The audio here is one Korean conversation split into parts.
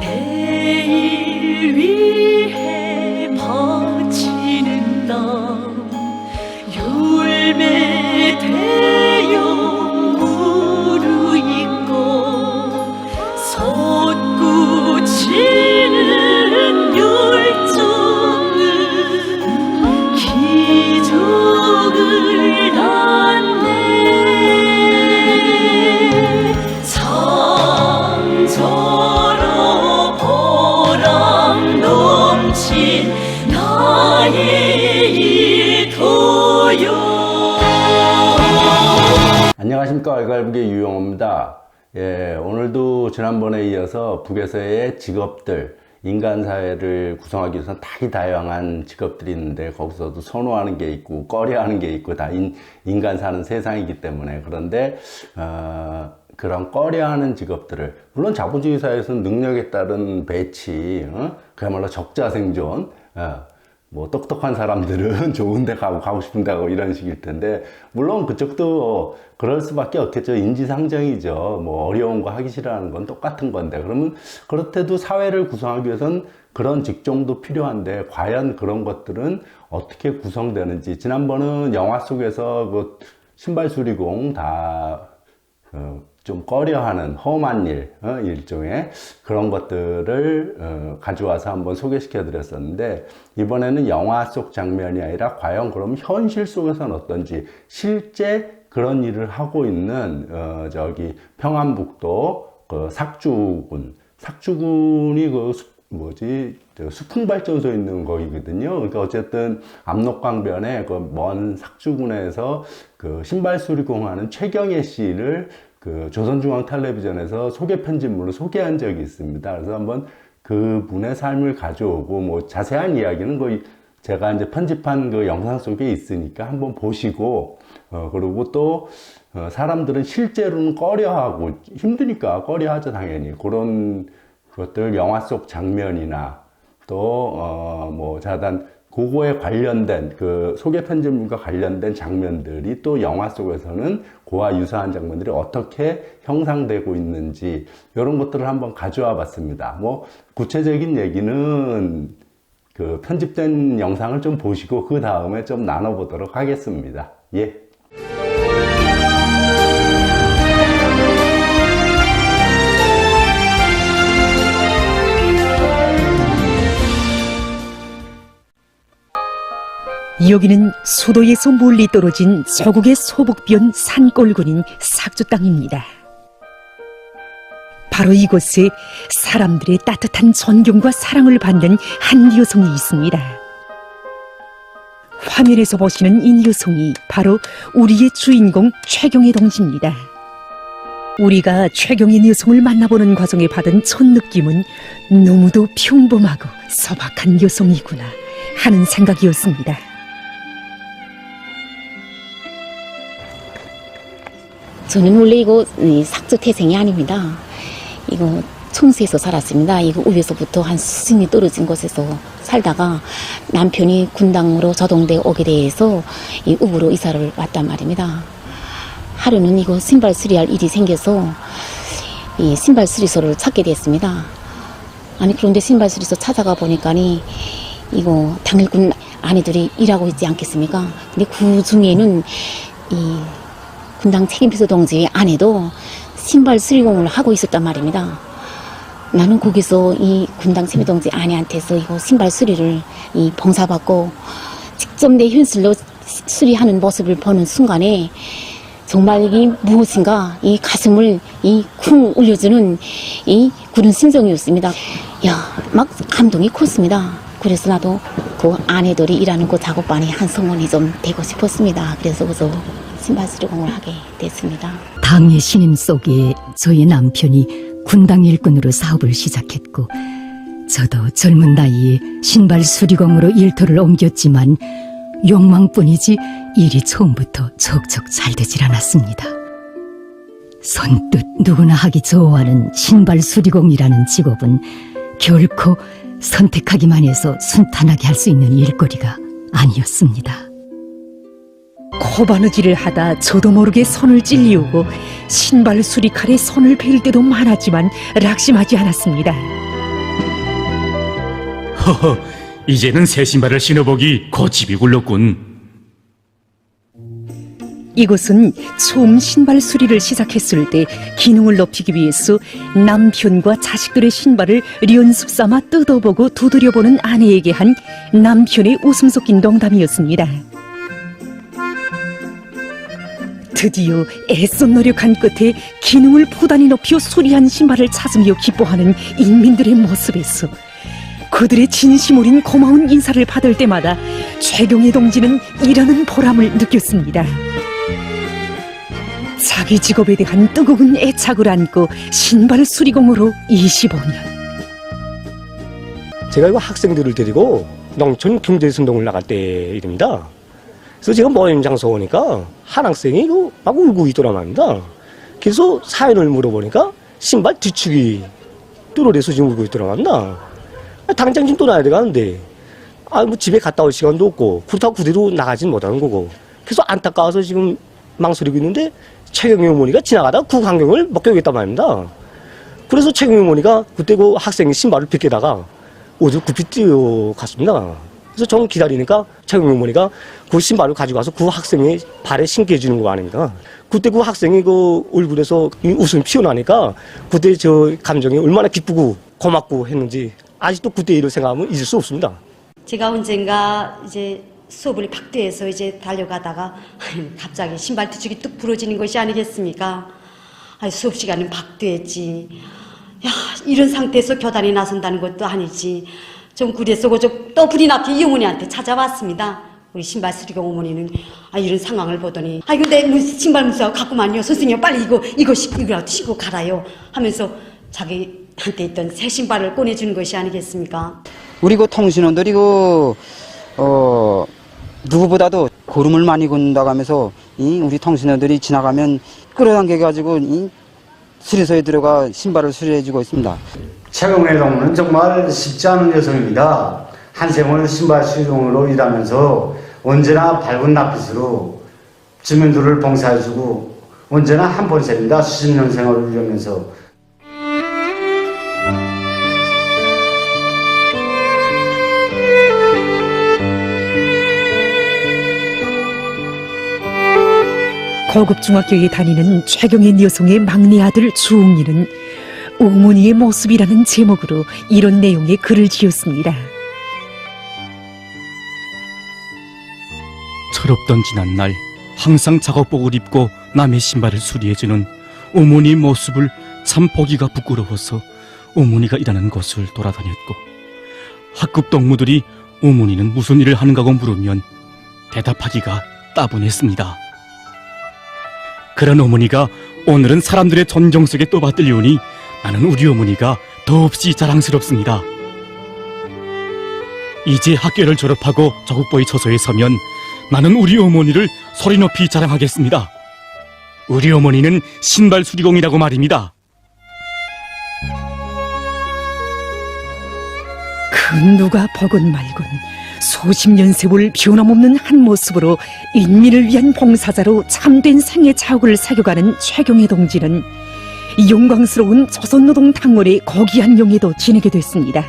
내 예, 오늘도 지난번에 이어서 북에서의 직업들, 인간 사회를 구성하기 위해서 다이 다양한 직업들이 있는데 거기서도 선호하는 게 있고 꺼려하는 게 있고 다 인, 인간 사는 세상이기 때문에 그런데 어, 그런 꺼려하는 직업들을 물론 자본주의 사회에서는 능력에 따른 배치, 어? 그야말로 적자생존, 어, 뭐 똑똑한 사람들은 좋은 데 가고 가고 싶은 데 가고 이런 식일 텐데 물론 그쪽도 그럴 수밖에 없겠죠. 인지상정이죠. 뭐 어려운 거 하기 싫어하는 건 똑같은 건데. 그러면 그렇대도 사회를 구성하기 위해선 그런 직종도 필요한데 과연 그런 것들은 어떻게 구성되는지. 지난번은 영화 속에서 그 신발 수리공 다 어, 좀 꺼려하는 험한 일, 어, 일종의 그런 것들을 어, 가져와서 한번 소개시켜 드렸었는데 이번에는 영화 속 장면이 아니라 과연 그럼 현실 속에서는 어떤지 실제 그런 일을 하고 있는 어, 저기 평안북도 그 삭주군, 삭주군이 그 수- 뭐지 저 수풍발전소 있는 거이거든요. 그러니까 어쨌든 압록강변에 그먼 삭주군에서 그 신발 수리공하는 최경혜 씨를 그 조선중앙 텔레비전에서 소개 편집물로 소개한 적이 있습니다. 그래서 한번 그분의 삶을 가져오고 뭐 자세한 이야기는 거의 제가 이제 편집한 그 영상 속에 있으니까 한번 보시고 어 그리고 또 어, 사람들은 실제로는 꺼려하고 힘드니까 꺼려하죠 당연히 그런 것들 영화 속 장면이나 또어뭐 자단 그거에 관련된 그 소개 편집물과 관련된 장면들이 또 영화 속에서는 그와 유사한 장면들이 어떻게 형상되고 있는지 이런 것들을 한번 가져와 봤습니다. 뭐 구체적인 얘기는 그 편집된 영상을 좀 보시고 그 다음에 좀 나눠보도록 하겠습니다. 예. 여기는 수도에서 멀리 떨어진 서국의 소북변 산골군인 삭주 땅입니다. 바로 이곳에 사람들의 따뜻한 존경과 사랑을 받는 한 여성이 있습니다. 화면에서 보시는 이 여성이 바로 우리의 주인공 최경의 동지입니다. 우리가 최경의 여성을 만나보는 과정에 받은 첫 느낌은 너무도 평범하고 소박한 여성이구나 하는 생각이었습니다. 저는 원래 이거 이 삭주 태생이 아닙니다. 이거 청수에서 살았습니다. 이거 우에서부터 한 수심이 떨어진 곳에서 살다가 남편이 군당으로 저동대 오게 돼서 이 우부로 이사를 왔단 말입니다. 하루는 이거 신발 수리할 일이 생겨서 이 신발 수리소를 찾게 됐습니다. 아니 그런데 신발 수리소 찾아가 보니까니 이거 당일군 아내들이 일하고 있지 않겠습니까? 근데 그 중에는 이 군당 책임피서 동지의 아내도 신발 수리공을 하고 있었단 말입니다. 나는 거기서 이 군당 책임 동지 아내한테서 이거 신발 수리를 이 봉사받고 직접 내 현실로 시- 수리하는 모습을 보는 순간에 정말 이 무엇인가 이 가슴을 이 쿵 울려주는 이 그런 심정이었습니다. 야, 막 감동이 컸습니다. 그래서 나도 그 아내들이 일하는 그 작업반의 한 성원이 좀 되고 싶었습니다. 그래서 그래서 신발 수리공을 하게 됐습니다. 당의 신임 속에 저희 남편이 군당 일꾼으로 사업을 시작했고 저도 젊은 나이에 신발 수리공으로 일터를 옮겼지만 욕망뿐이지 일이 처음부터 척척 잘 되질 않았습니다. 선뜻 누구나 하기 좋아하는 신발 수리공이라는 직업은 결코 선택하기만 해서 순탄하게 할 수 있는 일거리가 아니었습니다. 코바느질을 하다 저도 모르게 손을 찔리우고 신발 수리칼에 손을 베일 때도 많았지만 락심하지 않았습니다. 허허, 이제는 새 신발을 신어보기 고집이 굴렀군. 이곳은 처음 신발 수리를 시작했을 때 기능을 높이기 위해서 남편과 자식들의 신발을 연습 삼아 뜯어보고 두드려보는 아내에게 한 남편의 웃음 섞인 농담이었습니다. 드디어 애써 노력한 끝에 기능을 부단히 높여 수리한 신발을 찾으며 기뻐하는 인민들의 모습에서 그들의 진심 어린 고마운 인사를 받을 때마다 최경희 동지는 이라는 보람을 느꼈습니다. 자기 직업에 대한 뜨거운 애착을 안고 신발 수리공으로 25년. 제가 이거 학생들을 데리고 농촌 경제순동을 나갈 때 일입니다. 그래서 제가 모임 장소 오니까 한 학생이 이거 막 울고 있더란 말입니다. 그래서 사연을 물어보니까 신발 뒤축이 뚫어내서 지금 울고 있더란 말입니다. 아, 당장 좀 떠나야 돼가는데 아, 뭐 집에 갔다 올 시간도 없고 그렇다고 그대로 나가진 못하는 거고 그래서 안타까워서 지금 망설이고 있는데 최경희 어머니가 지나가다 그 광경을 목격했단 말입니다. 그래서 최경희 어머니가 그때 그 학생이 신발을 벗겨다가 옷을 굽히 뛰어갔습니다. 그래서 저는 기다리니까 최경희 어머니가 그 신발을 가지고 와서 그 학생의 발에 신게 해주는 거 아닙니까? 그때 그 학생이 그 얼굴에서 이 웃음이 피어나니까 그때 저 감정이 얼마나 기쁘고 고맙고 했는지 아직도 그때 일을 생각하면 잊을 수 없습니다. 제가 언젠가 이제 수업을 박대해서 이제 달려가다가 갑자기 신발 뒤축이 뚝 부러지는 것이 아니겠습니까? 아니, 수업 시간은 박대했지. 야, 이런 상태에서 교단에 나선다는 것도 아니지. 좀 그래서 그저 불이 나게 이 어머니한테 찾아왔습니다. 우리 신발 수리경 어머니는 아 이런 상황을 보더니 아 이거 내 문- 신발 문서 갖고만요 선생님 빨리 이거 이거 시- 이거라도 신고 가라요 하면서 자기한테 있던 새 신발을 꺼내주는 것이 아니겠습니까? 우리 그 통신원들이 그, 어, 누구보다도 고름을 많이 곤다고 하면서, 이, 우리 통신원들이 지나가면 끌어당겨 가지고, 이, 수리소에 들어가 신발을 수리해주고 있습니다. 최경래 동무는 정말 쉽지 않은 여성입니다. 한 생을 신발 수리공으로 일하면서 언제나 밝은 낯빛으로 주민들을 봉사해주고 언제나 한 번씩입니다. 수십 년 생활을 이루면서 고급 중학교에 다니는 최경인 여성의 막내 아들 주웅이는 어머니의 모습이라는 제목으로 이런 내용의 글을 지었습니다. 철없던 지난 날 항상 작업복을 입고 남의 신발을 수리해주는 어머니의 모습을 참 보기가 부끄러워서 어머니가 일하는 곳을 돌아다녔고 학급 동무들이 어머니는 무슨 일을 하는가고 물으면 대답하기가 따분했습니다. 그런 어머니가 오늘은 사람들의 존경 속에 떠받들려오니 나는 우리 어머니가 더없이 자랑스럽습니다. 이제 학교를 졸업하고 조국보의 처소에 서면 나는 우리 어머니를 소리 높이 자랑하겠습니다. 우리 어머니는 신발 수리공이라고 말입니다. 그 누가 보건 말건 수십 년 세월 변함없는 한 모습으로 인민을 위한 봉사자로 참된 생애 자옥을 새겨가는 최경애 동지는 영광스러운 조선노동 당원의 고귀한 영예도 지내게 됐습니다.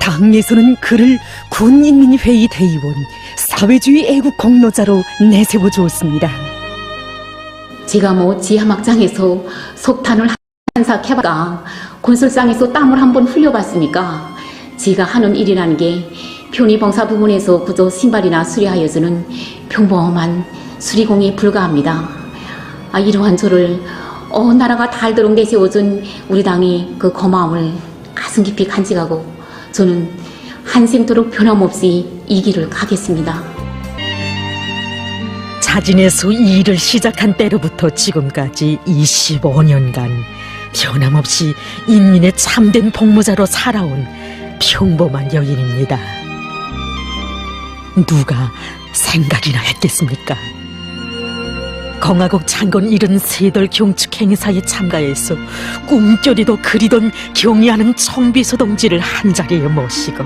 당에서는 그를 군인민회의 대의원, 사회주의 애국 공로자로 내세워 주었습니다. 제가 뭐 지하막장에서 석탄을 한사 캐봤까 건설상에서 땀을 한번 흘려봤습니까? 제가 하는 일이라는 게 편의봉사 부분에서 그저 신발이나 수리하여주는 평범한 수리공에 불과합니다. 아, 이러한 저를 어 나라가 달도록 내세워준 우리 당의 그 고마움을 가슴 깊이 간직하고 저는 한생토록 변함없이 이 길을 가겠습니다. 자진해서 이 일을 시작한 때로부터 지금까지 25년간 변함없이 인민의 참된 복무자로 살아온 평범한 여인입니다. 누가 생각이나 했겠습니까? 공화국 창건 73돌 경축 행사에 참가해서 꿈결이도 그리던 경의하는 청비서 동지를 한자리에 모시고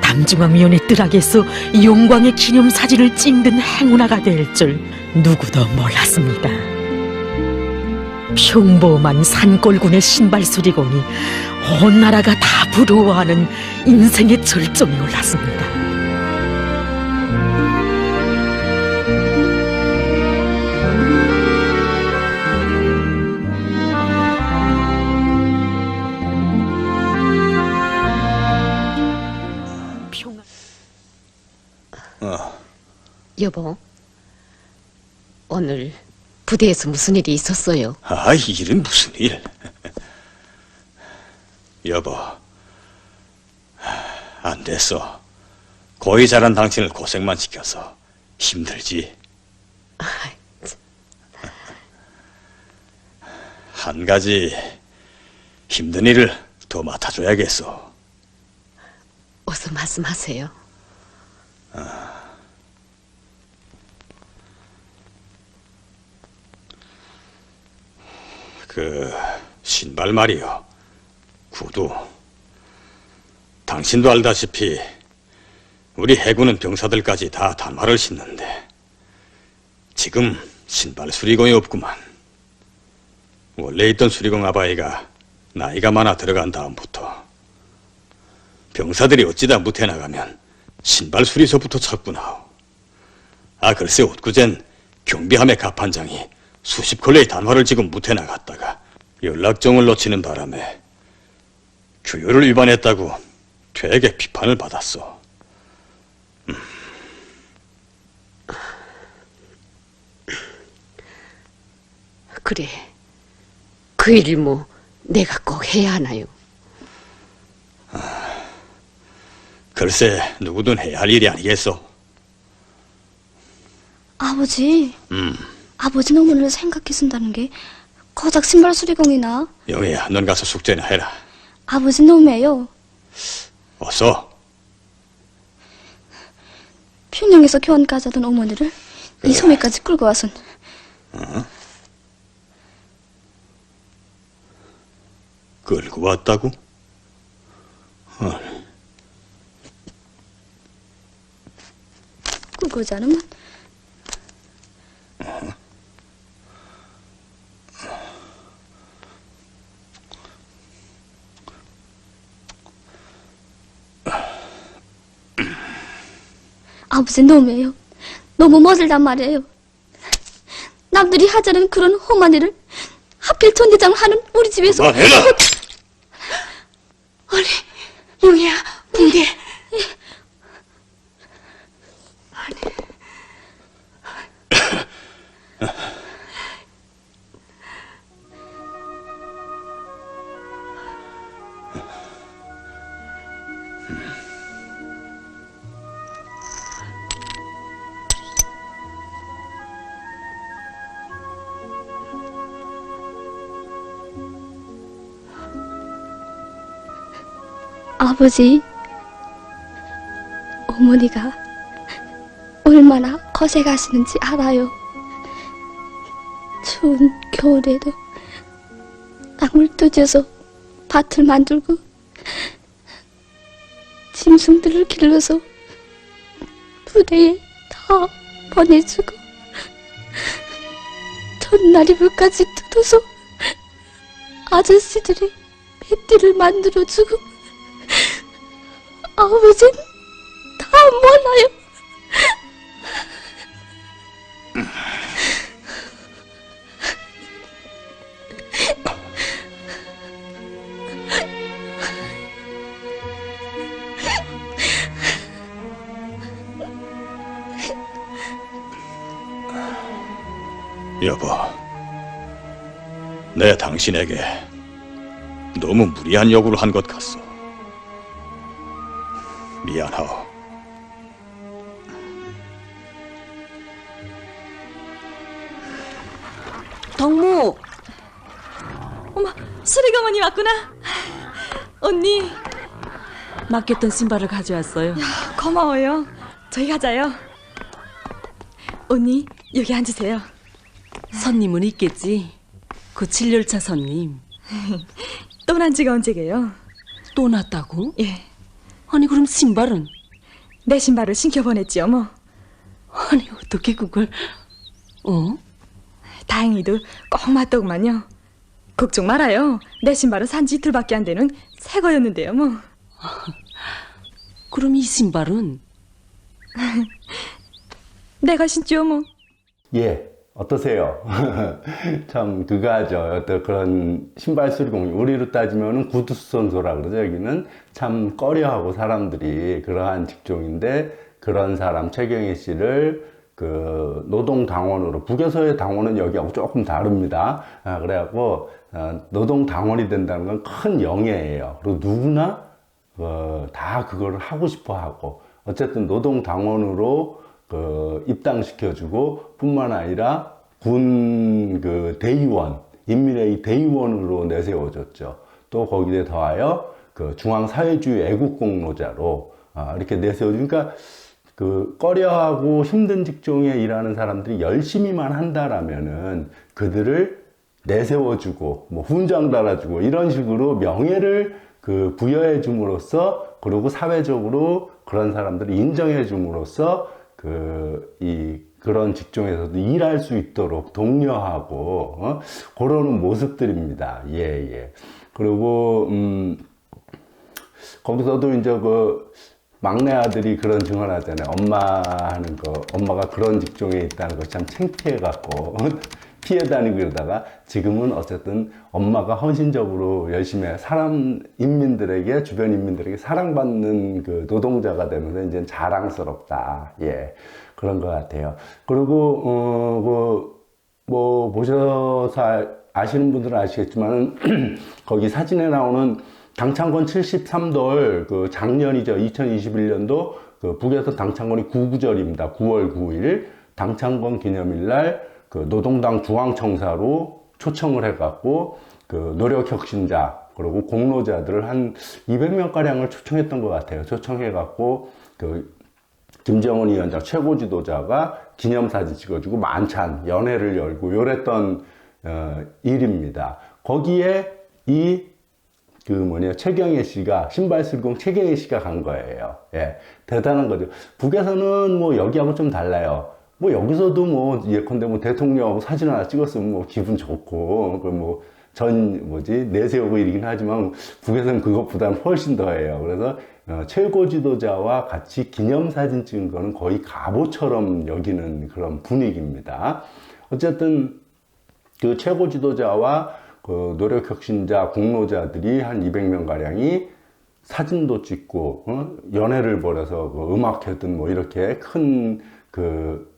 당중앙위원회 뜰락에서 영광의 기념사진을 찍는 행운아가 될 줄 누구도 몰랐습니다. 평범한 산골군의 신발 수리공이 온 나라가 다 부러워하는 인생의 절정에 올랐습니다. 평안. 여보, 오늘 부대에서 무슨 일이 있었어요? 아, 일은 무슨 일? 여보, 안 됐어. 고이 자란 당신을 고생만 시켜서 힘들지. 한 가지 힘든 일을 더 맡아줘야겠어. 어서 말씀하세요. 그 신발 말이요. 구두. 당신도 알다시피 우리 해군은 병사들까지 다 단화를 신는데 지금 신발 수리공이 없구만. 원래 있던 수리공 아바이가 나이가 많아 들어간 다음부터 병사들이 어찌다 무태 나가면 신발 수리소부터 찾구나. 아 글쎄 옷구젠 경비함의 갑판장이 수십 컬레의 단화를 지금 무태 나갔다가 연락정을 놓치는 바람에 규율을 위반했다고 되게 비판을 받았어. 그래, 그 일을 뭐 내가 꼭 해야 하나요? 글쎄 누구든 해야 할 일이 아니겠어. 아버지, 음, 아버지 어머니를 생각해 준다는 게 고작 신발 수리공이나 영희야, 넌 가서 숙제나 해라. 아버지 놈이에요. 어서. 평양에서 교환까지 하던 어머니를 이 소매까지 끌고 와선 끌고 왔다고? 헐, 끌고 오지 않으면 아버지 놈이에요. 너무 멋들단 말이에요. 남들이 하자는 그런 험한 일을 하필 전대장을 하는 우리 집에서 그만해라! 아버지, 어머니가 얼마나 고생하시는지 알아요. 추운 겨울에도 땅을 뜯어서 밭을 만들고 짐승들을 길러서 부대에 다 보내주고 전날 이불까지 뜯어서 아저씨들이 뱃띠를 만들어주고 아버진 다 몰라요. 여보, 내 당신에게 너무 무리한 요구를 한 것 같소. 맡겼던 신발을 가져왔어요. 고마워요. 저희 가자요. 언니, 여기 앉으세요. 손님은 있겠지. 그 7열차 손님 떠난 지가 언제게요? 또 났다고? 예. 아니 그럼 신발은? 내 신발을 신겨 보냈지요, 뭐. 아니 어떻게 그걸? 어? 다행히도 꼭 맞더구만요. 걱정 말아요. 내 신발은 산지 이틀밖에 안 되는 새 거였는데요, 뭐. 그럼 이 신발은 내가 신지요, 뭐. 예, 어떠세요? 참, 그거하죠. 어떤 그런 신발 수리공, 우리로 따지면은 구두선소라 그러죠. 여기는 참 꺼려하고 사람들이 그러한 직종인데, 그런 사람, 최경희 씨를 그 노동 당원으로, 북에서의 당원은 여기하고 조금 다릅니다. 아, 그래갖고, 어, 노동 당원이 된다는 건 큰 영예예요. 그리고 누구나 어, 다 그걸 하고 싶어 하고 어쨌든 노동당원으로 그 입당시켜주고 뿐만 아니라 군 그 대의원 인민회의 대의원으로 내세워졌죠. 또 거기에 더하여 그 중앙사회주의 애국공로자로 아, 이렇게 내세워주니까 그 꺼려하고 힘든 직종에 일하는 사람들이 열심히만 한다라면은 그들을 내세워주고 뭐 훈장 달아주고 이런 식으로 명예를 그 부여해 줌으로써 그리고 사회적으로 그런 사람들을 인정해 줌으로써 그 이 그런 직종에서도 일할 수 있도록 독려하고 어? 그러는 모습들입니다. 예 예. 그리고 음 거기서도 이제 그 막내 아들이 그런 증언 하잖아요. 엄마 하는 거, 엄마가 그런 직종에 있다는 거 참 창피해 갖고, 피해 다니고 이러다가 지금은 어쨌든 엄마가 헌신적으로 열심히 해. 사람, 인민들에게, 주변 인민들에게 사랑받는 그 노동자가 되면서 이제 자랑스럽다. 예. 그런 것 같아요. 그리고, 어, 그, 뭐, 보셔서 아- 아시는 분들은 아시겠지만, 거기 사진에 나오는 당창건 73돌, 그 작년이죠. 2021년도 그 북에서 당창건이 구구절입니다. 9월 9일. 당창건 기념일 날 그 노동당 중앙청사로 초청을 해갖고 그 노력혁신자, 그리고 공로자들을 한 200명 가량을 초청했던 것 같아요. 초청해갖고 그 김정은 위원장 최고 지도자가 기념사진 찍어주고 만찬 연회를 열고 요랬던 어, 일입니다. 거기에 이 그 뭐냐 최경혜 씨가 신발 슬공 최경혜 씨가 간 거예요. 예, 대단한 거죠. 북에서는 뭐 여기하고 좀 달라요. 뭐 여기서도 뭐 예컨대 뭐 대통령 사진 하나 찍었으면 뭐 기분 좋고 그 그뭐 전 뭐지 내세우고 이러긴 하지만 북에서는 그것보다는 훨씬 더해요. 그래서 어, 최고 지도자와 같이 기념사진 찍은 거는 거의 가보처럼 여기는 그런 분위기입니다. 어쨌든 그 최고 지도자와 그 노력혁신자, 공로자들이 한 200명 가량이 사진도 찍고 어? 연애를 벌여서 그 음악회든 뭐 이렇게 큰그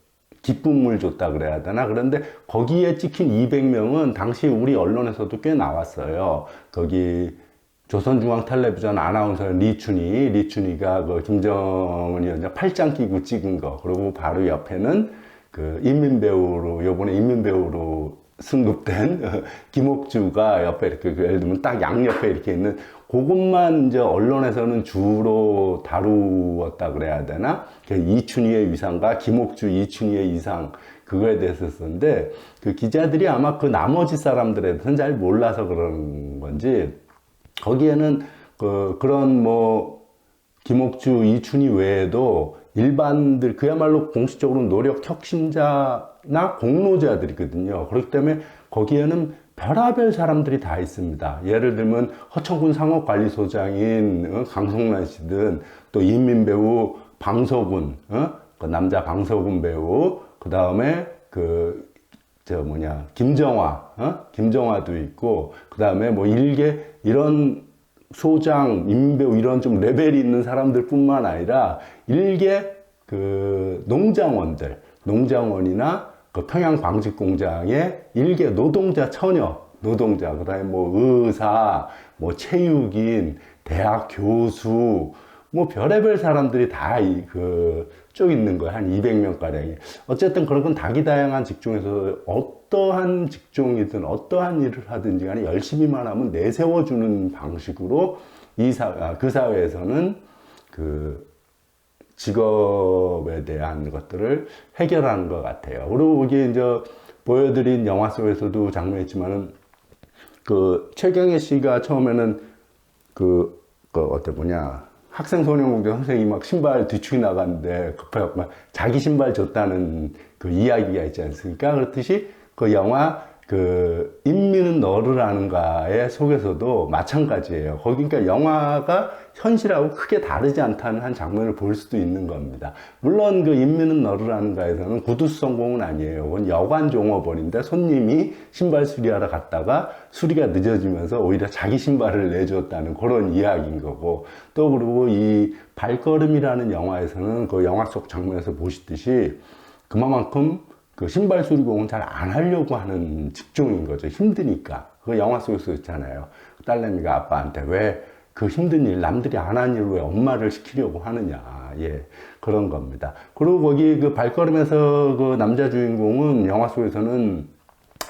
기쁨을 줬다 그래야 되나 그런데 거기에 찍힌 200명은 당시 우리 언론에서도 꽤 나왔어요. 거기 조선중앙텔레비전 아나운서 리춘희, 리춘희가 그 김정은 위원장 팔짱 끼고 찍은 거. 그리고 바로 옆에는 그 인민배우로, 요번에 인민배우로 승급된 김옥주가 옆에 이렇게 그 예를 들면 딱 양옆에 이렇게 있는 그것만 이제 언론에서는 주로 다루었다 그래야 되나? 그 이춘희의 위상과 김옥주 이춘희의 위상 그거에 대해서 썼는데 그 기자들이 아마 그 나머지 사람들에 대해서는 잘 몰라서 그런 건지 거기에는 그 그런 뭐 김옥주, 이춘희 외에도 일반들 그야말로 공식적으로 노력 혁신자나 공로자들이거든요. 그렇기 때문에 거기에는 별하별 사람들이 다 있습니다. 예를 들면 허천군 상업관리소장인 어, 강성란 씨든 또 인민 배우 방서군, 어? 그 남자 방서군 배우, 그 다음에 그 저 뭐냐 김정화, 어? 김정화도 있고 그 다음에 뭐 일개 이런 소장, 인배우 이런 좀 레벨이 있는 사람들뿐만 아니라 일개 그 농장원들, 농장원이나 그 평양 광직 공장의 일개 노동자 처녀, 노동자, 그다음에 뭐 의사, 뭐 체육인, 대학 교수, 뭐 별의별 사람들이 다 이 그 쭉 있는 거예요. 한 200명 가량이. 어쨌든 그런 건 다기 다양한 직종에서 어떠한 직종이든 어떠한 일을 하든지 간에 열심히만 하면 내세워주는 방식으로 이 사, 아, 그 사회에서는 그 직업에 대한 것들을 해결하는 것 같아요. 그리고 여기 이제 보여드린 영화 속에서도 장면이지만은 그 최경혜 씨가 처음에는 그, 그 어때 뭐냐 학생 소년공대 선생님이 막 신발 뒤축이 나갔는데 급해갖고 막 자기 신발 줬다는 그 이야기가 있지 않습니까? 그렇듯이 그 영화 그 인민은 너르라는가의 속에서도 마찬가지예요. 거기 그러니까 영화가 현실하고 크게 다르지 않다는 한 장면을 볼 수도 있는 겁니다. 물론 그 인민은 너르라는가에서는 구두 성공은 아니에요. 그건 여관 종업원인데 손님이 신발 수리하러 갔다가 수리가 늦어지면서 오히려 자기 신발을 내줬다는 그런 이야기인 거고 또 그리고 이 발걸음이라는 영화에서는 그 영화 속 장면에서 보시듯이 그만큼 그 신발 수리공은 잘 안 하려고 하는 직종인 거죠. 힘드니까. 그 영화 속에서 있잖아요. 딸내미가 아빠한테 왜 그 힘든 일, 남들이 안 하는 일을 왜 엄마를 시키려고 하느냐. 예. 그런 겁니다. 그리고 거기 그 발걸음에서 그 남자 주인공은 영화 속에서는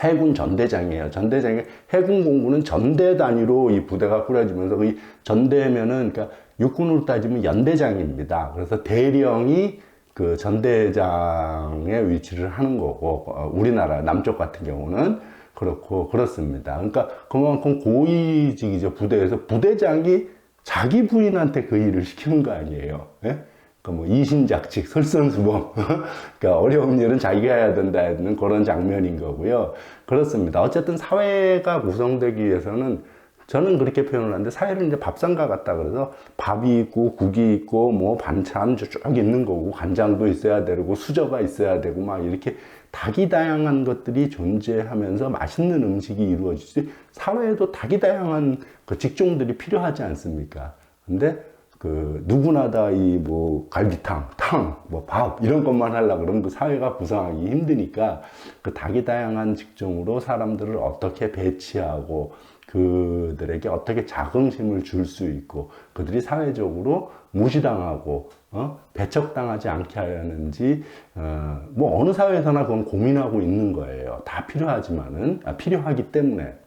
해군 전대장이에요. 전대장이 해군 공군은 전대 단위로 이 부대가 꾸려지면서 이 전대면은 그러니까 육군으로 따지면 연대장입니다. 그래서 대령이 그 전대장의 위치를 하는 거고 어, 우리나라 남쪽 같은 경우는 그렇고 그렇습니다. 그러니까 그만큼 고위직이죠 부대에서 부대장이 자기 부인한테 그 일을 시키는 거 아니에요. 예? 그뭐 이신작직, 설선수범. 그러니까 어려운 일은 자기가 해야 된다는 그런 장면인 거고요. 그렇습니다. 어쨌든 사회가 구성되기 위해서는 저는 그렇게 표현을 하는데 사회는 이제 밥상과 같다 그래서 밥이 있고 국이 있고 뭐 반찬 쭉 있는 거고 간장도 있어야 되고 수저가 있어야 되고 막 이렇게 다기다양한 것들이 존재하면서 맛있는 음식이 이루어지지 사회에도 다기다양한 그 직종들이 필요하지 않습니까? 근데 그 누구나 다 이 뭐 갈비탕, 탕, 뭐 밥 이런 것만 하려 그러면 그 사회가 구성하기 힘드니까 그 다기다양한 직종으로 사람들을 어떻게 배치하고 그들에게 어떻게 자긍심을 줄 수 있고 그들이 사회적으로 무시당하고 어? 배척당하지 않게 하려는지 어, 뭐 어느 사회에서나 그건 고민하고 있는 거예요. 다 필요하지만은 아, 필요하기 때문에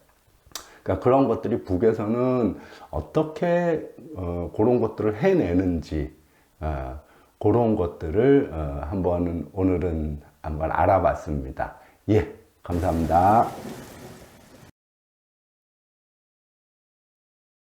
그러니까 그런 것들이 북에서는 어떻게 어, 그런 것들을 해내는지 어, 그런 것들을 어, 한번 오늘은 한번 알아봤습니다. 예, 감사합니다.